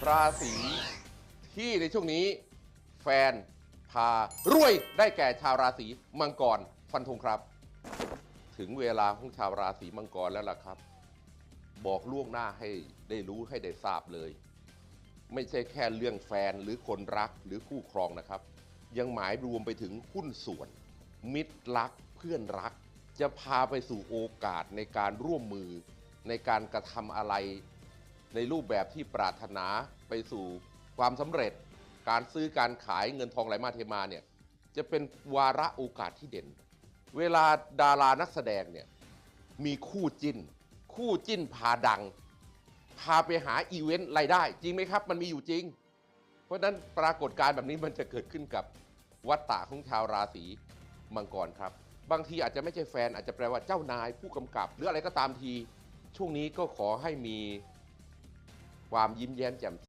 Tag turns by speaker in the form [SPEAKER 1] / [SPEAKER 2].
[SPEAKER 1] ราศีที่ในช่วงนี้แฟนพารวยได้แก่ชาวราศีมังกรฟันธงครับ ถึงเวลาของชาวราศีมังกรแล้วล่ะครับ บอกล่วงหน้าให้ได้รู้ให้ได้ทราบเลย ไม่ใช่แค่เรื่องแฟนหรือคนรักหรือคู่ครองนะครับ ยังหมายรวมไปถึงหุ้นส่วน มิตรรักเพื่อนรัก จะพาไปสู่โอกาสในการร่วมมือในการกระทำอะไร ในรูปแบบที่ปรารถนาไปสู่ความสำเร็จ การซื้อการขายเงินทองไหลมาเทมาเนี่ยจะเป็นวาระโอกาสที่เด่น เวลาดารานักแสดงเนี่ยมีคู่จิ้น คู่จิ้นพาดัง พาไปหาอีเวนต์รายได้ จริงไหมครับ มันมีอยู่จริง เพราะฉะนั้นปรากฏการณ์แบบนี้มันจะเกิดขึ้นกับวัตตะของชาวราศีมังกรครับ บางทีอาจจะไม่ใช่แฟนอาจจะแปลว่าเจ้านายผู้กำกับ หรืออะไรก็ตามที ช่วงนี้ก็ขอให้มี ความยิ้มแย้มแจ่ม